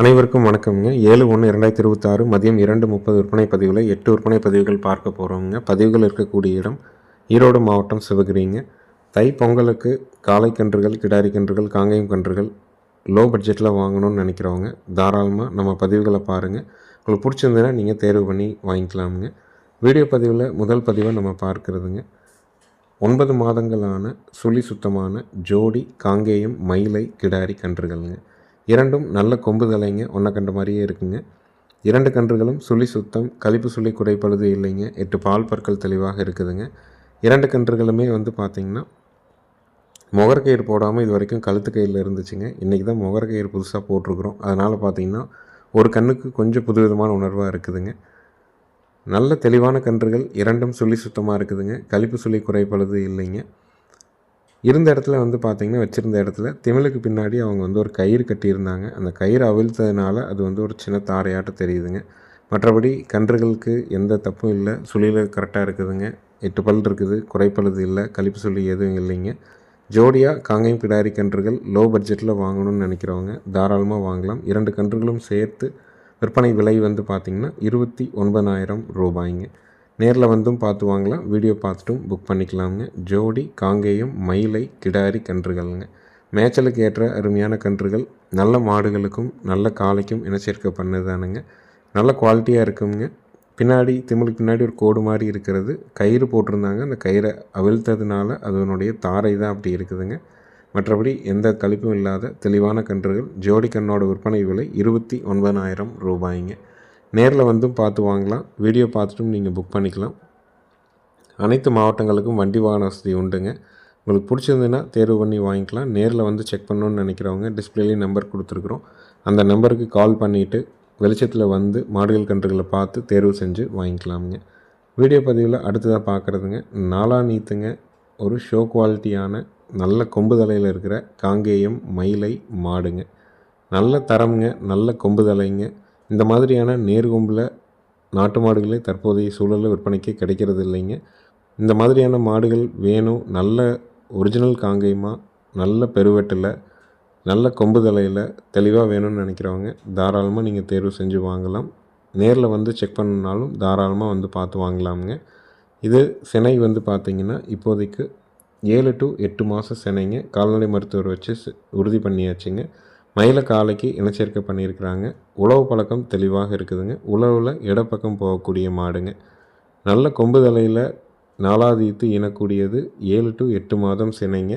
அனைவருக்கும் வணக்கம்ங்க. ஏழு ஒன்று இரண்டாயிரத்தி இருபத்தாறு மதியம் இரண்டு முப்பது விற்பனை பதிவில் எட்டு விற்பனை பதிவுகள் பார்க்க போகிறோங்க பதிவுகள் இருக்கக்கூடிய இடம் ஈரோடு மாவட்டம் சிவகிரிங்க. தை பொங்கலுக்கு காளை கன்றுகள் கிடாரி கன்றுகள் காங்கேயம் கன்றுகள் லோ பட்ஜெட்டில் வாங்கணும்னு நினைக்கிறவங்க தாராளமாக நம்ம பதிவுகளை பாருங்கள் உங்களுக்கு பிடிச்சிருந்ததுன்னா நீங்கள் தேர்வு பண்ணி வாங்கிக்கலாமுங்க. வீடியோ பதிவில் முதல் பதிவை நம்ம பார்க்குறதுங்க. ஒன்பது மாதங்களான சுழி சுத்தமான ஜோடி காங்கேயம் மயிலை கிடாரி கன்றுகள்ங்க. இரண்டும் நல்ல கொம்பு தலைங்க ஒன்றை கண்ட மாதிரியே இருக்குங்க. இரண்டு கன்றுகளும் சுழி சுத்தம் கழிப்பு சுழி குறைப்பழுது இல்லைங்க. எட்டு பால் பற்கள் தெளிவாக இருக்குதுங்க. இரண்டு கன்றுகளுமே வந்து பார்த்திங்கன்னா முகர்கயிறு போடாமல் இது வரைக்கும் கழுத்து கயிறில் இருந்துச்சுங்க. இன்றைக்கி தான் முகர்கயிறு புதுசாக போட்டிருக்குறோம். அதனால் பார்த்திங்கன்னா ஒரு கண்ணுக்கு கொஞ்சம் புதுவிதமான உணர்வாக இருக்குதுங்க. நல்ல தெளிவான கன்றுகள் இரண்டும் சுழி சுத்தமாக இருக்குதுங்க. கழிப்பு சுழி குறைப்பழுது இல்லைங்க. இருந்த இடத்துல வந்து பார்த்திங்கன்னா வச்சுருந்த இடத்துல திமிழுக்கு பின்னாடி அவங்க வந்து ஒரு கயிறு கட்டியிருந்தாங்க. அந்த கயிறு அவிழ்த்ததுனால அது வந்து ஒரு சின்ன தாரையாட்டம் தெரியுதுங்க. மற்றபடி கன்றுகளுக்கு எந்த தப்பும் இல்லை. சுழியில் கரெக்டாக இருக்குதுங்க. எட்டு பல் இருக்குது. குறைப்பழுது இல்லை. கழிப்பு சுழி எதுவும் இல்லைங்க. ஜோடியாக காங்கையும் பிடாரி கன்றுகள் லோ பட்ஜெட்டில் வாங்கணும்னு நினைக்கிறவங்க தாராளமாக வாங்கலாம். இரண்டு கன்றுகளும் சேர்த்து விற்பனை விலை வந்து பார்த்திங்கன்னா இருபத்தி ஒன்பதாயிரம் ரூபாய்ங்க. நேரில் வந்தும் பார்த்து வாங்கலாம் வீடியோ பார்த்துட்டும் புக் பண்ணிக்கலாமுங்க. ஜோடி காங்கேயம் மயிலை கிடாரி கன்றுகள்ங்க. மேய்ச்சலுக்கு ஏற்ற அருமையான கன்றுகள். நல்ல மாடுகளுக்கும் நல்ல காளைக்கும் இனச்சேர்க்கை பண்ணதானுங்க நல்ல குவாலிட்டியாக இருக்குங்க. பின்னாடி திமிழுக்கு பின்னாடி ஒரு கோடு மாதிரி இருக்கிறது. கயிறு போட்டிருந்தாங்க. அந்த கயிறை அவிழ்த்ததுனால அதனுடைய தாரை தான் அப்படி இருக்குதுங்க. மற்றபடி எந்த கழிப்பும் இல்லாத தெளிவான கன்றுகள். ஜோடி கண்ணோட விற்பனை விலை இருபத்தி ஒன்பதாயிரம் ரூபாய்ங்க. நேரில் வந்தும் பார்த்து வாங்கலாம். வீடியோ பார்த்துட்டும் நீங்கள் புக் பண்ணிக்கலாம். அனைத்து மாவட்டங்களுக்கும் வண்டி வாகன வசதி உண்டுங்க. உங்களுக்கு பிடிச்சிருந்துன்னா தேர்வு பண்ணி வாங்கிக்கலாம். நேரில் வந்து செக் பண்ணணுன்னு நினைக்கிறவங்க டிஸ்பிளேலேயும் நம்பர் கொடுத்துருக்குறோம். அந்த நம்பருக்கு கால் பண்ணிவிட்டு வெளிச்சத்தில் வந்து மாடுகள் கன்றுகளை பார்த்து தேர்வு செஞ்சு வாங்கிக்கலாமுங்க. வீடியோ பதிவில் அடுத்ததாக பார்க்குறதுங்க. நாலா நீத்துங்க. ஒரு ஷோ குவாலிட்டியான நல்ல கொம்பு தலையில் இருக்கிற காங்கேயம் மயிலை மாடுங்க. நல்ல தரமுங்க. நல்ல கொம்பு தலைங்க. இந்த மாதிரியான நேர்கொம்பில் நாட்டு மாடுகளே தற்போதைய சூழலில் விற்பனைக்கு கிடைக்கிறது இல்லைங்க. இந்த மாதிரியான மாடுகள் வேணும் நல்ல ஒரிஜினல் காங்கேயமாக நல்ல பெருவெட்டில் நல்ல கொம்பு தலையில் தெளிவாக வேணும்னு நினைக்கிறவங்க தாராளமாக நீங்கள் தேர்வு செஞ்சு வாங்கலாம். நேரில் வந்து செக் பண்ணனாலும் தாராளமாக வந்து பார்த்து வாங்கலாமுங்க. இது சினை வந்து பார்த்திங்கன்னா இப்போதைக்கு ஏழு டு எட்டு மாதம் சினைங்க கால்நடை மருத்துவர் வச்சு உறுதி பண்ணியாச்சுங்க. மயில காலைக்கு இனச்சேர்க்கை பண்ணியிருக்கிறாங்க. உழவு பழக்கம் தெளிவாக இருக்குதுங்க. உழவில் இடப்பக்கம் போகக்கூடிய மாடுங்க. நல்ல கொம்பு தலையில் நாலாவது ஈத்து இனக்கூடியது ஏழு டு எட்டு மாதம் சினைங்க.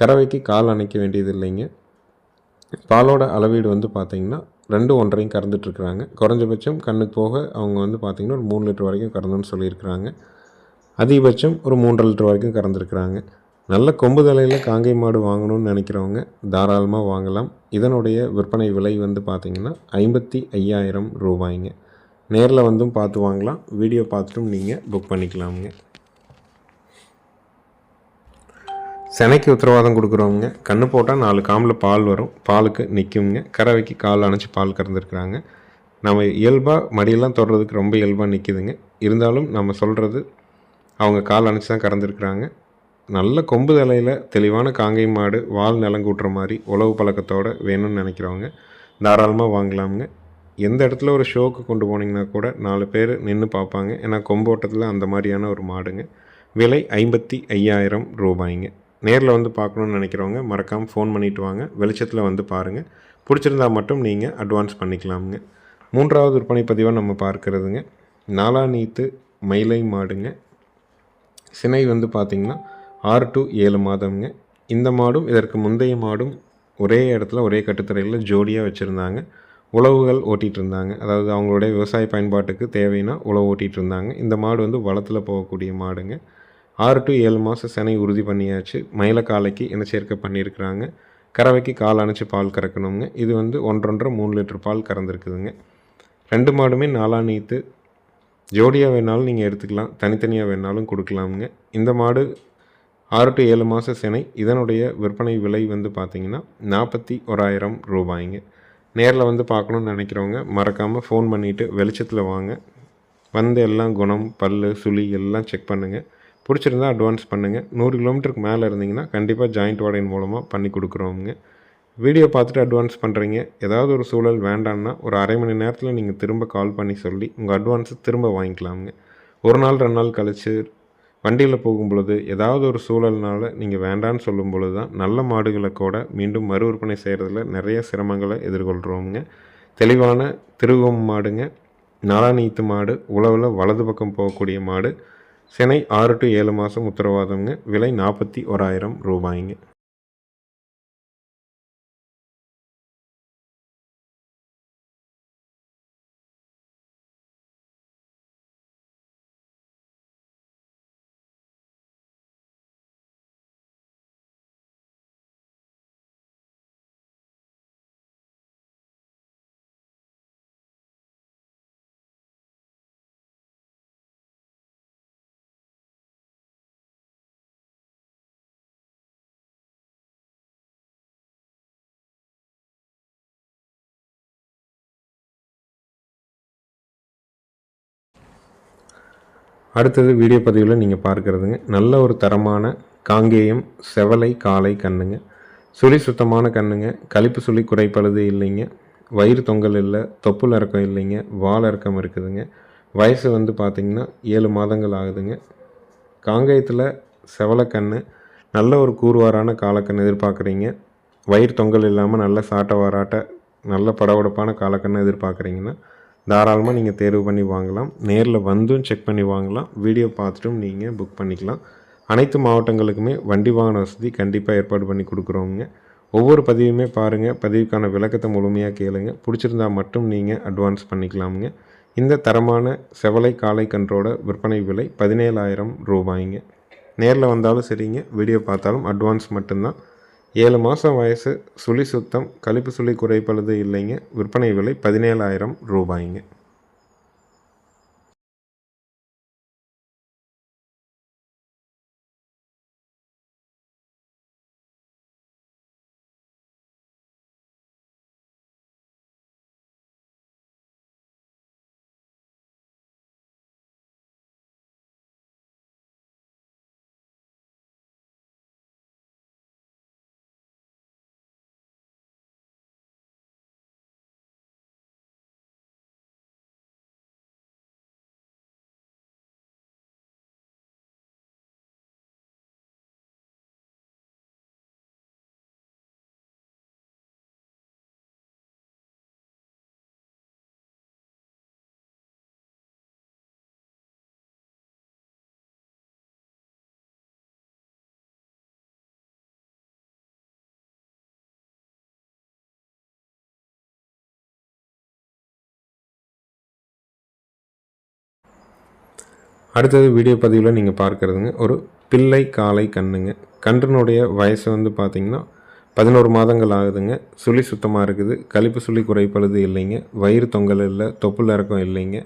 கறவைக்கு கால் அணைக்க வேண்டியது இல்லைங்க பாலோட அளவீடு வந்து பார்த்திங்கன்னா ரெண்டு ஒன்றையும் கறந்துட்டுருக்குறாங்க குறைஞ்சபட்சம் கண்ணுக்கு போக அவங்க வந்து பார்த்திங்கன்னா ஒரு மூணு லிட்டர் வரைக்கும் கறந்துன்னு சொல்லியிருக்கிறாங்க. அதிகபட்சம் ஒரு மூன்றரை லிட்டர் வரைக்கும் கறந்துருக்குறாங்க. நல்ல கொம்பு தலையில் காங்கை மாடு வாங்கணும்னு நினைக்கிறவங்க தாராளமாக வாங்கலாம். இதனுடைய விற்பனை விலை வந்து பார்த்திங்கன்னா ஐம்பத்தி ஐயாயிரம் ரூபாய்ங்க. நேரில் வந்தும் பார்த்து வாங்கலாம். வீடியோ பார்த்துட்டும் நீங்கள் புக் பண்ணிக்கலாமுங்க. செனைக்கு உத்தரவாதம் கொடுக்குறவங்க கண்ணு போட்டால் நாலு காமில் பால் வரும். பாலுக்கு நிற்குங்க கறவைக்கு கால் அணைச்சி பால் கறந்துருக்குறாங்க. நம்ம இயல்பாக மடியெல்லாம் தொடுறதுக்கு ரொம்ப இயல்பாக நிற்கிதுங்க இருந்தாலும் நம்ம சொல்கிறது அவங்க கால் அணைச்சி தான் கறந்துருக்குறாங்க. நல்ல கொம்பு தலையில் தெளிவான காங்கை மாடு வால் நிலங்கூட்டுற மாதிரி உழவு பழக்கத்தோடு வேணும்னு நினைக்கிறவங்க தாராளமாக வாங்கலாமுங்க. எந்த இடத்துல ஒரு ஷோக்கு கொண்டு போனீங்கன்னா கூட நாலு பேர் நின்று பார்ப்பாங்க. ஏன்னா கொம்போட்டத்தில் அந்த மாதிரியான ஒரு மாடுங்க. விலை ஐம்பத்தி ஐயாயிரம் ரூபாய்ங்க. நேரில் வந்து பார்க்கணுன்னு நினைக்கிறவங்க மறக்காமல் ஃபோன் பண்ணிட்டு வாங்க. வெளிச்சத்தில் வந்து பாருங்கள் பிடிச்சிருந்தா மட்டும் நீங்கள் அட்வான்ஸ் பண்ணிக்கலாமுங்க. மூன்றாவது விற்பனை பதிவாக நம்ம பார்க்குறதுங்க. நாலா நீத்து மயிலை மாடுங்க. சினை வந்து பார்த்திங்கன்னா ஆறு டு ஏழு மாதம்ங்க. இந்த மாடும் இதற்கு முந்தைய மாடும் ஒரே இடத்துல ஒரே கட்டுத்தரையில் ஜோடியாக வச்சுருந்தாங்க. உழவுகள் ஓட்டிகிட்டு இருந்தாங்க. அதாவது அவங்களுடைய விவசாய பயன்பாட்டுக்கு தேவைன்னா உழவு ஓட்டிகிட்டு இருந்தாங்க. இந்த மாடு வந்து வளத்தில் போகக்கூடிய மாடுங்க. ஆறு டு ஏழு மாதம் சினை உறுதி பண்ணியாச்சு. மயிலக்காலைக்கு இனச்சேர்க்கை பண்ணியிருக்கிறாங்க. கறவைக்கு கால் அணைச்சி பால் கறக்கணுங்க. இது வந்து ஒன்றொன்றரை மூணு லிட்டர் பால் கறந்துருக்குதுங்க. ரெண்டு மாடுமே நாலாம் நீத்து. ஜோடியாக வேணாலும் நீங்கள் எடுத்துக்கலாம். தனித்தனியாக வேணாலும் கொடுக்கலாமுங்க. இந்த மாடு ஆறு டு ஏழு மாத சினை இதனுடைய விற்பனை விலை வந்து பார்த்திங்கன்னா நாற்பத்தி ஓராயிரம் ரூபாய்ங்க. நேரில் வந்து பார்க்கணுன்னு நினைக்கிறவங்க மறக்காமல் ஃபோன் பண்ணிவிட்டு வெளிச்சத்தில் வாங்க. வந்து எல்லாம் குணம் பல் சுழி எல்லாம் செக் பண்ணுங்கள் பிடிச்சிருந்தா அட்வான்ஸ் பண்ணுங்கள் நூறு கிலோமீட்டருக்கு மேலே இருந்தீங்கன்னா கண்டிப்பாக ஜாயிண்ட் வாடகை மூலமாக பண்ணி கொடுக்குறோமுங்க வீடியோ பார்த்துட்டு அட்வான்ஸ் பண்ணுறீங்க ஏதாவது ஒரு சூழல் வேண்டான்னா ஒரு அரை மணி நேரத்தில் நீங்கள் திரும்ப கால் பண்ணி சொல்லி உங்கள் அட்வான்ஸை திரும்ப வாங்கிக்கலாமுங்க. ஒரு நாள் ரெண்டு நாள் கழித்து வண்டியில் போகும் பொழுது ஏதாவது ஒரு சூழல்னால நீங்கள் வேண்டான்னு சொல்லும் பொழுது தான் நல்ல மாடுகளை கூட மீண்டும் மறு விற்பனை செய்கிறதுல நிறைய சிரமங்களை எதிர்கொள்கிறோமுங்க தெளிவான திருவம் மாடுங்க. நாலாநீத்து மாடு உழவில் வலது பக்கம் போகக்கூடிய மாடு. சினை ஆறு டு ஏழு மாதம் உத்தரவாதம்ங்க. விலை நாற்பத்தி ஓராயிரம் ரூபாய்ங்க. அடுத்தது வீடியோ பதிவில் நீங்கள் பார்க்குறதுங்க. நல்ல ஒரு தரமான காங்கேயம் செவலை காலை கண்ணுங்க. சுழி சுத்தமான கண்ணுங்க. கழிப்பு சுழி குறைப்பழுது இல்லைங்க. வயிறு தொங்கல் இல்லை தொப்புள் இறக்கம் இல்லைங்க. வால் இறக்கம் இருக்குதுங்க. வயசு வந்து பார்த்திங்கன்னா ஏழு மாதங்கள் ஆகுதுங்க. காங்கேயத்தில் செவலக்கண்ணு நல்ல ஒரு கூறுவாரான காலக்கண் எதிர்பார்க்குறீங்க. வயிறு தொங்கல் இல்லாமல் நல்ல சாட்டை வாராட்ட நல்ல படபடப்பான காலக்கண்ணை எதிர்பார்க்குறீங்கன்னா தாராளமாக நீங்கள் தேர்வு பண்ணி வாங்கலாம். நேரில் வந்தும் செக் பண்ணி வாங்கலாம். வீடியோ பார்த்துட்டும் நீங்கள் புக் பண்ணிக்கலாம். அனைத்து மாவட்டங்களுக்குமே வண்டி வாகன வசதி கண்டிப்பாக ஏற்பாடு பண்ணி கொடுக்குறோங்க ஒவ்வொரு பதிவுமே பாருங்கள் பதிவுக்கான விளக்கத்தை முழுமையாக கேளுங்க. பிடிச்சிருந்தா மட்டும் நீங்கள் அட்வான்ஸ் பண்ணிக்கலாமுங்க. இந்த தரமான செவலை காளை கன்றோட விற்பனை விலை பதினேழாயிரம் ரூபாய்ங்க. நேரில் வந்தாலும் சரிங்க. வீடியோ பார்த்தாலும் அட்வான்ஸ் மட்டும்தான். ஏழு மாதம் வயசு சுழி சுத்தம் கழிப்பு சுழி குறைப்பழுது இல்லைங்க. விற்பனை விலை பதினேழாயிரம் ரூபாய்ங்க. அடுத்தது வீடியோ பதிவில் நீங்கள் பார்க்குறதுங்க. ஒரு பிள்ளை காளை கண்ணுங்க. கன்றுனுடைய வயசு வந்து பார்த்திங்கன்னா பதினோரு மாதங்கள் ஆகுதுங்க. சுழி சுத்தமாக இருக்குது. கழிப்பு சுழி குறைப்பழுது இல்லைங்க. வயிறு தொங்கல் இல்லை. தொப்புள் இறக்கம் இல்லைங்க.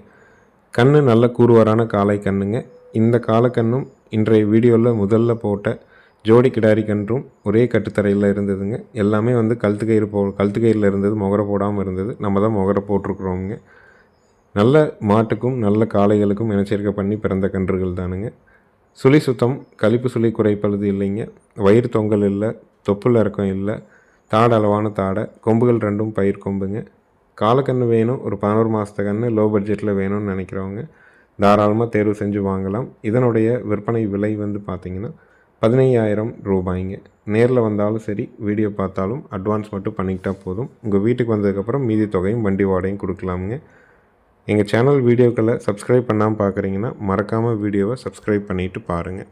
கண் நல்ல கூறுவாரான காளை கண்ணுங்க. இந்த காலக்கண்ணும் இன்றைய வீடியோவில் முதல்ல போட்ட ஜோடி கிடாரி கன்றும் ஒரே கட்டுத்தரையில் இருந்ததுங்க. எல்லாமே வந்து கழுத்து கயிறு போ கழுத்து கயிறில் இருந்தது. முகர போடாமல் இருந்தது. நம்ம தான் முகர போட்டிருக்குறோங்க நல்ல மாட்டுக்கும் நல்ல காளைகளுக்கும் இனச்சேர்க்கை பண்ணி பிறந்த கன்றுகள் தானுங்க. சுழி சுத்தம் கழிப்பு சுழி குறைப்பழுது இல்லைங்க. வயிறு தொங்கல் இல்லை தொப்புள் இறக்கம் இல்லை தாடை அளவான தாடை கொம்புகள் ரெண்டும் பயிர் கொம்புங்க. காலக்கன்று வேணும் ஒரு பதினோரு மாதத்து கன்று லோ பட்ஜெட்டில் வேணும்னு நினைக்கிறவங்க தாராளமாக தேர்வு செஞ்சு வாங்கலாம். இதனுடைய விற்பனை விலை வந்து பார்த்திங்கன்னா பதினையாயிரம் ரூபாய்ங்க. நேரில் வந்தாலும் சரி வீடியோ பார்த்தாலும் அட்வான்ஸ் மட்டும் பண்ணிக்கிட்டால் போதும். உங்கள் வீட்டுக்கு வந்ததுக்கப்புறம் மீதி தொகையும் வண்டி வாடகையும் கொடுக்கலாமுங்க. எங்கள் சேனல் வீடியோக்களை சப்ஸ்கிரைப் பண்ணாமல் பார்க்குறீங்கன்னா மறக்காமல் வீடியோவை சப்ஸ்கிரைப் பண்ணிவிட்டு பாருங்கள்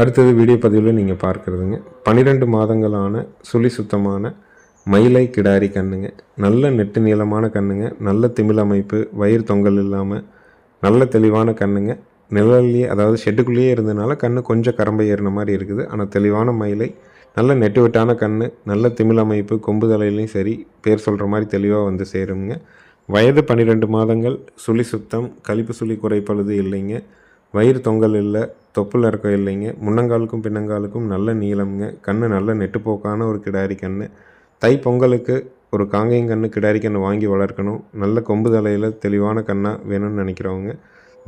அடுத்தது வீடியோ பதிவில் நீங்கள் பார்க்குறதுங்க. பன்னிரெண்டு மாதங்களான சுழி சுத்தமான மயிலை கிடாரி கண்ணுங்க. நல்ல நெட்டு நீளமான கண்ணுங்க. நல்ல திமிழ் அமைப்பு வயிறு தொங்கல் இல்லாமல் நல்ல தெளிவான கண்ணுங்க. நிழல்லையே அதாவது ஷெட்டுக்குள்ளேயே இருந்ததுனால கண் கொஞ்சம் கரம்பை ஏறின மாதிரி இருக்குது. ஆனால் தெளிவான மயிலை நல்ல நெட்டு வெட்டான கண் நல்ல திமிழ் அமைப்பு கொம்பு தலையிலையும் சரி பேர் சொல்கிற மாதிரி தெளிவாக வந்து சேருங்க வயது பன்னிரெண்டு மாதங்கள் சுழி சுத்தம் கழிப்பு சுழி குறைப்பழுது இல்லைங்க. வயிறு தொங்கல் இல்லை தொப்புள் இறக்கம் இல்லைங்க. முன்னங்காலுக்கும் பின்னங்காலுக்கும் நல்ல நீளம்ங்க. கண் நல்ல நெட்டுப்போக்கான ஒரு கிடாரி கண் தை பொங்கலுக்கு ஒரு காங்கையும் கன்று கிடாரி கன்று வாங்கி வளர்க்கணும். நல்ல கொம்பு தலையில் தெளிவான கண்ணாக வேணும்னு நினைக்கிறவங்க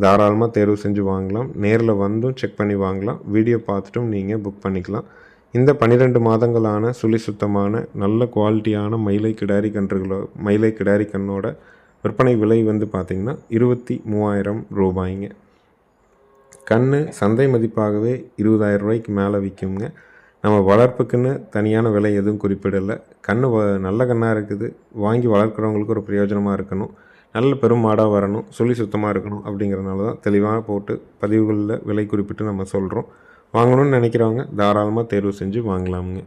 தாராளமாக தேர்வு செஞ்சு வாங்கலாம். நேரில் வந்தும் செக் பண்ணி வாங்கலாம். வீடியோ பார்த்துட்டும் நீங்கள் புக் பண்ணிக்கலாம். இந்த பன்னிரெண்டு மாதங்களான சுழி சுத்தமான நல்ல குவாலிட்டியான மயிலை கிடாரி கன்றுகளோ மயிலை கிடாரி கண்ணோட விற்பனை விலை வந்து பார்த்திங்கன்னா இருபத்தி மூவாயிரம் ரூபாய்ங்க. கண் சந்தை மதிப்பாகவே இருபதாயிரம் ரூபாய்க்கு மேலே விற்குங்க நம்ம வளர்ப்புக்குன்னு தனியான விலை எதுவும் குறிப்பிடலை. கண் வ நல்ல கண்ணாக இருக்குது. வாங்கி வளர்க்குறவங்களுக்கு ஒரு பிரயோஜனமாக இருக்கணும். நல்ல பெரும் மாடாக வரணும். சொல்லி சுத்தமாக இருக்கணும் அப்படிங்கிறதுனால தான் தெளிவாக போட்டு பதிவுகளில் விலை குறிப்பிட்டு நம்ம சொல்கிறோம். வாங்கணும்னு நினைக்கிறவங்க தாராளமாக தேர்வு செஞ்சு வாங்கலாமுங்க.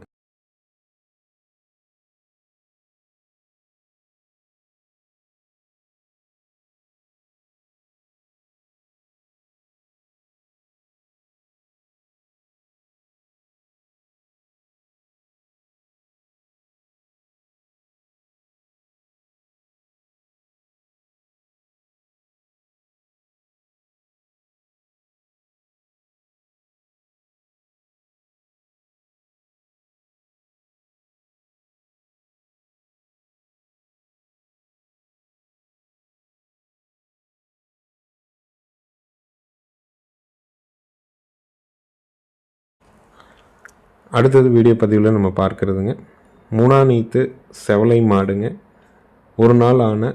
அடுத்தது வீடியோ பதிவில் நம்ம பார்க்குறதுங்க. மூணா நீத்து செவலை மாடுங்க. ஒரு நாள் ஆன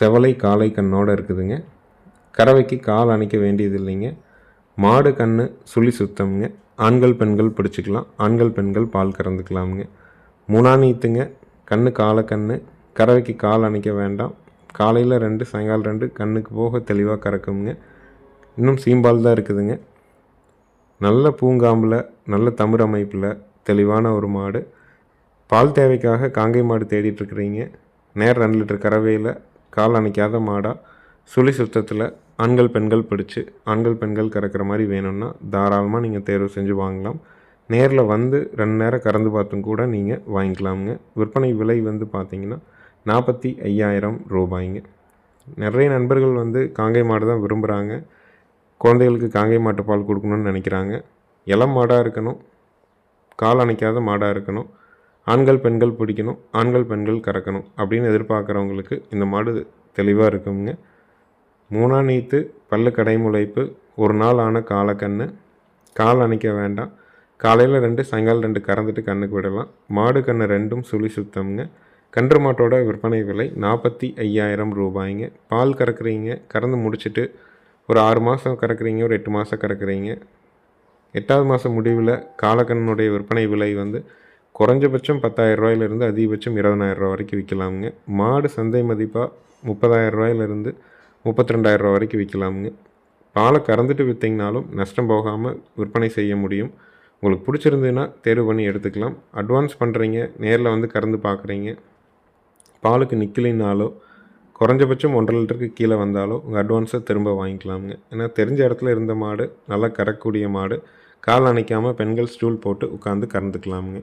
செவலை காலை கண்ணோடு இருக்குதுங்க. கறவைக்கு கால் அணைக்க வேண்டியது இல்லைங்க மாடு கன்று சுழி சுத்தம்ங்க. ஆண்கள் பெண்கள் பிடிச்சிக்கலாம். ஆண்கள் பெண்கள் பால் கறந்துக்கலாமுங்க. மூணா நீத்துங்க. கண்ணு காலை கன்று கறவைக்கு கால் அணைக்க வேண்டாம். காலையில் ரெண்டு சாயங்காலம் ரெண்டு கண்ணுக்கு போக தெளிவாக கறக்குங்க இன்னும் சீம்பால் தான் இருக்குதுங்க. நல்ல பூங்காம்பில் நல்ல தமிழ் அமைப்பில் தெளிவான ஒரு மாடு. பால் தேவைக்காக காங்கை மாடு தேடிட்டுருக்குறீங்க நேர் ரெண்டு லிட்டர் கறவையில் கால் அணைக்காத மாடாக சுழி சுத்தத்தில் ஆண்கள் பெண்கள் பிடிச்சி ஆண்கள் பெண்கள் கறக்கிற மாதிரி வேணும்னா தாராளமாக நீங்கள் தேர்வு செஞ்சு வாங்கலாம். நேரில் வந்து ரெண்டு நேரம் கறந்து பார்த்தும் கூட நீங்கள் வாங்கிக்கலாமுங்க. விற்பனை விலை வந்து பார்த்திங்கன்னா நாற்பத்தி ஐயாயிரம் ரூபாய்ங்க. நிறைய நண்பர்கள் வந்து காங்கை மாடு தான் விரும்புகிறாங்க குழந்தைகளுக்கு காங்கை மாட்டு பால் கொடுக்கணுன்னு நினைக்கிறாங்க. இளம் மாடாக இருக்கணும். கால் அணைக்காத மாடாக இருக்கணும். ஆண்கள் பெண்கள் பிடிக்கணும். ஆண்கள் பெண்கள் கறக்கணும் அப்படின்னு எதிர்பார்க்குறவங்களுக்கு இந்த மாடு தெளிவாக இருக்குங்க. மூணா நீத்து பல்லு கடைமுளைப்பு ஒரு நாள் ஆன காலக்கண்ணு கால் அணைக்க வேண்டாம். காலையில் ரெண்டு சாயங்காலம் ரெண்டு கறந்துட்டு கண்ணுக்கு விடலாம். மாடு கண்ணு ரெண்டும் சுழி சுத்தம்ங்க. கன்று மாட்டோட விற்பனை விலை நாற்பத்தி ஐயாயிரம் ரூபாய்ங்க. பால் கறக்குறீங்க கறந்து முடிச்சுட்டு ஒரு ஆறு மாதம் கறக்குறீங்க ஒரு எட்டு மாதம் கறக்குறீங்க. எட்டாவது மாதம் முடிவில் காலக்கண்ணுடைய விற்பனை விலை வந்து குறைஞ்சபட்சம் பத்தாயிரம் ரூபாயிலிருந்து அதிகபட்சம் இருபதாயிரம் ரூபா வரைக்கும் விற்கலாமுங்க. மாடு சந்தை மதிப்பாக முப்பதாயிரம் ரூபாயிலிருந்து முப்பத்தி ரெண்டாயிரம் ரூபா வரைக்கும் விற்கலாமுங்க. பாலை கறந்துட்டு விற்றிங்கனாலும் நஷ்டம் போகாமல் விற்பனை செய்ய முடியும். உங்களுக்கு பிடிச்சிருந்ததுன்னா தேர்வு பண்ணி எடுத்துக்கலாம். அட்வான்ஸ் பண்ணுறீங்க நேரில் வந்து கறந்து பார்க்குறீங்க பாலுக்கு நிற்கலினாலோ குறைஞ்சபட்சம் ஒன்றரை லிட்டருக்கு கீழே வந்தாலோ உங்கள் அட்வான்ஸை திரும்ப வாங்கிக்கலாமுங்க. ஏன்னா தெரிஞ்ச இடத்துல இருந்த மாடு நல்லா கறக்கூடிய மாடு கால் அணைக்காமல் பெண்கள் ஸ்டூல் போட்டு உட்காந்து கறந்துக்கலாமுங்க.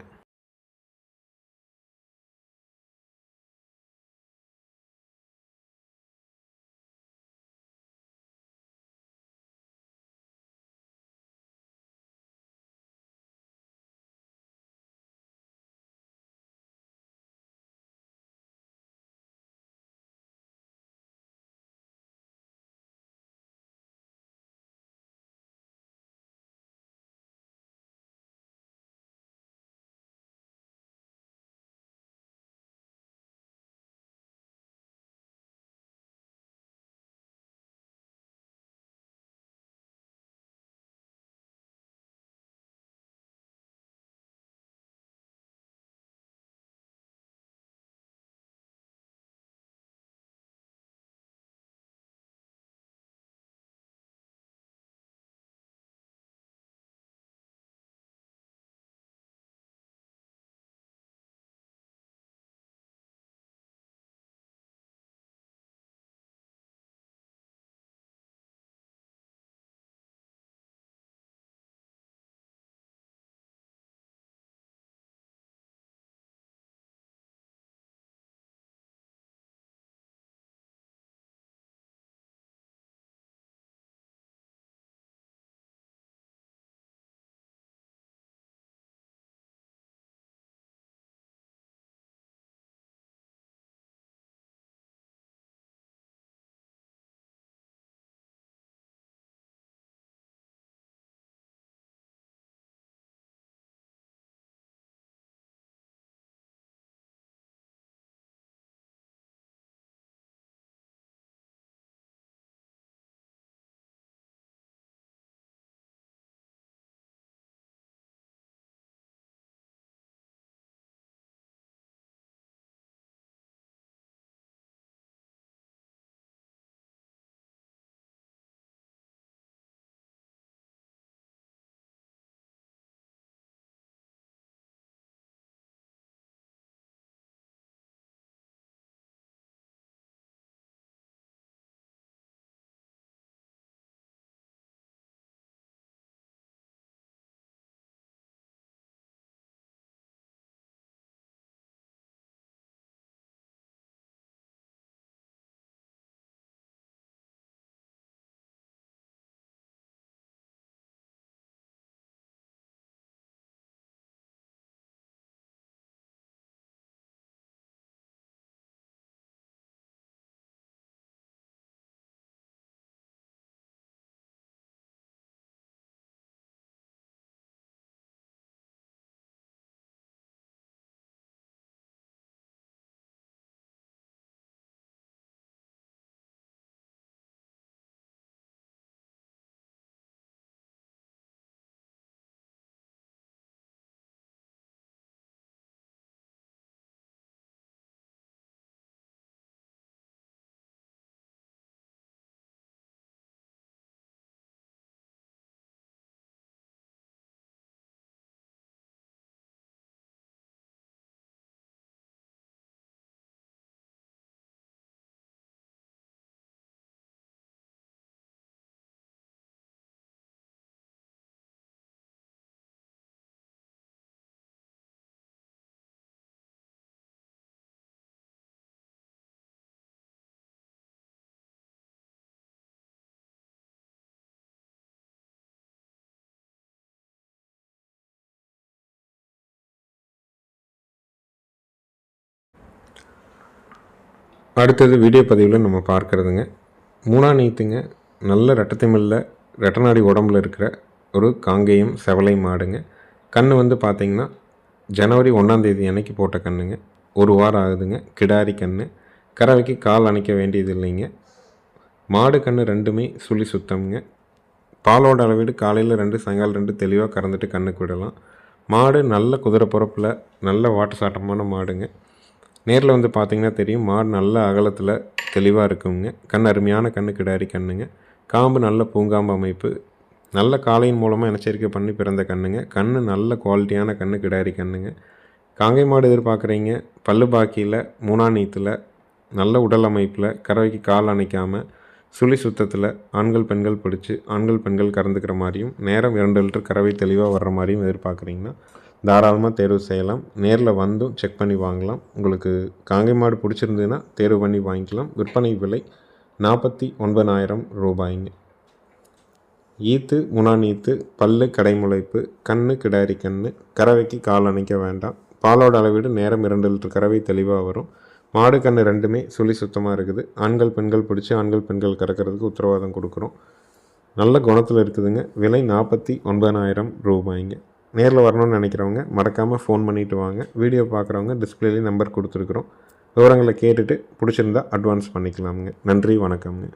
அடுத்தது வீடியோ பதிவில் நம்ம பார்க்குறதுங்க. மூணா நீத்துங்க நல்ல ரெட்டத்திமில்ல ரெட்டநாடி உடம்புல இருக்கிற ஒரு காங்கேயம் செவலை மாடுங்க. கன்று வந்து பார்த்திங்கன்னா ஜனவரி ஒன்றாந்தேதி அன்னைக்கு போட்ட கன்றுங்க ஒரு வாரம் ஆகுதுங்க கிடாரி கன்று கறவைக்கு கால் அணைக்க வேண்டியது இல்லைங்க. மாடு கன்று ரெண்டுமே சுழி சுத்தம்ங்க. பாலோட அளவீடு காலையில் ரெண்டு சாயங்காலம் ரெண்டு தெளிவாக கறந்துட்டு கண்ணுக்கு விடலாம். மாடு நல்ல குதிரை பிறப்பில் நல்ல வாட்டு சாட்டமான மாடுங்க. நேரில் வந்து பார்த்தீங்கன்னா தெரியும். மாடு நல்ல அகலத்தில் தெளிவாக இருக்குங்க. கண் அருமையான கண்ணு கிடாரி கண்ணுங்க. காம்பு நல்ல பூங்காம்பு அமைப்பு. நல்ல காளையின் மூலமாக இனச்சேர்க்கை பண்ணி பிறந்த கண்ணுங்க. கண்ணு நல்ல குவாலிட்டியான கண்ணு கிடாரி கண்ணுங்க. காங்கை மாடு எதிர்பார்க்குறீங்க. பல்லு பாக்கியில் மூணா நீத்தில் நல்ல உடல் அமைப்பில் கறவைக்கு கால் அணைக்காமல் சுழி சுத்தத்தில் ஆண்கள் பெண்கள் பிடிச்சி ஆண்கள் பெண்கள் கறந்துக்கிற மாதிரியும் நேரம் இரண்டு லிட்டர் கறவை தெளிவாக வர்ற மாதிரியும் எதிர்பார்க்குறீங்கன்னா தாராளமாக தேர்வு செய்யலாம். நேரில் வந்தும் செக் பண்ணி வாங்கலாம். உங்களுக்கு காங்கை மாடு பிடிச்சிருந்ததுன்னா தேர்வு பண்ணி வாங்கிக்கலாம். விற்பனை விலை நாற்பத்தி ஒன்பதாயிரம் ரூபாய்ங்க. ஈத்து முனானீத்து பல்லு கடைமுளைப்பு கண்ணு கிடாரி கண்ணு கறவைக்கு கால் அணைக்க வேண்டாம். பாலோட அளவீடு நேரம் இரண்டு லிட்டர் கறவை தெளிவாக வரும். மாடு கன்று ரெண்டுமே சுழி சுத்தமாக இருக்குது. ஆண்கள் பெண்கள் பிடிச்சி ஆண்கள் பெண்கள் கறக்கிறதுக்கு உத்தரவாதம் கொடுக்குறோம். நல்ல குணத்தில் இருக்குதுங்க. விலை நாற்பத்தி ஒன்பதாயிரம் ரூபாய்ங்க. நேரில் வரணும்னு நினைக்கிறவங்க மறக்காமல் ஃபோன் பண்ணிவிட்டு வாங்க. வீடியோ பார்க்குறவங்க டிஸ்பிளேலேயும் நம்பர் கொடுத்துருக்குறோம். விவரங்களை கேட்டுட்டு பிடிச்சிருந்தா அட்வான்ஸ் பண்ணிக்கலாமுங்க. நன்றி வணக்கம்ங்க.